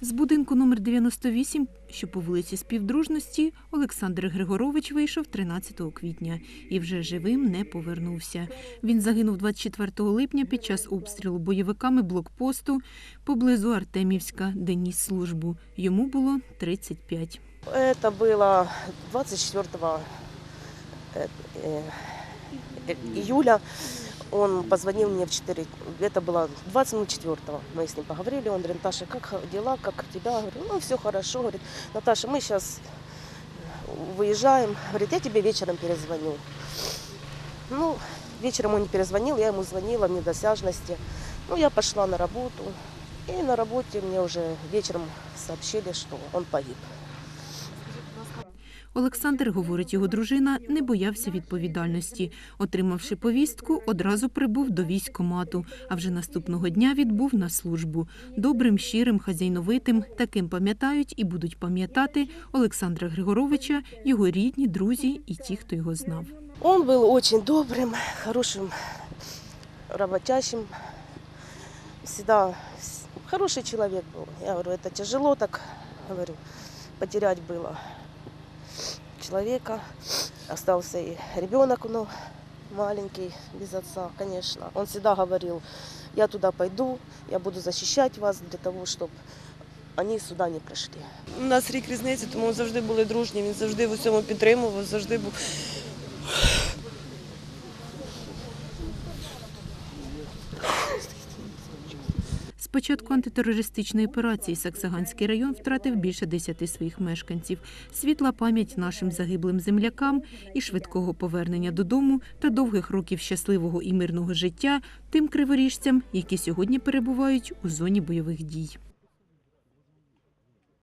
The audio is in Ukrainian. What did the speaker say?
З будинку номер 98, що по вулиці Співдружності, Олександр Григорович вийшов 13 квітня і вже живим не повернувся. Він загинув 24 липня під час обстрілу бойовиками блокпосту поблизу Артемівська, де ніс службу. Йому було 35. Это было 24 э, э, э, июля. Он позвонил мне в 4, это было 20 минут 4 Мы с ним поговорили, он говорит, Наташа, как дела, как тебя? Говорю, ну, все хорошо. Говорит, Наташа, мы сейчас выезжаем. Говорит, я тебе вечером перезвоню. Ну, вечером он не перезвонил, я ему звонила в недосяжности. Ну, я пошла на работу. И на работе мне уже вечером сообщили, что он погиб. Олександр, говорить його дружина, не боявся відповідальності. Отримавши повістку, одразу прибув до військкомату, а вже наступного дня відбув на службу. Добрим, щирим, хазяйновитим, таким пам'ятають і будуть пам'ятати Олександра Григоровича, його рідні, друзі і ті, хто його знав. Он был очень добрым, хорошим, работящим. Всегда с- хороший человек был. Я говорю, это тяжело так, говорю, потерять было человека. Остался и ребенок, но маленький, без отца, конечно. Он всегда говорил, я туда пойду, я буду защищать вас для того, чтобы они сюда не пришли. У нас рік різниці, тому завжди були дружні. Він завжди в усьому підтримував, завжди був. Початку антитерористичної операції Саксаганський район втратив більше десяти своїх мешканців. Світла пам'ять нашим загиблим землякам і швидкого повернення додому та довгих років щасливого і мирного життя тим криворіжцям, які сьогодні перебувають у зоні бойових дій.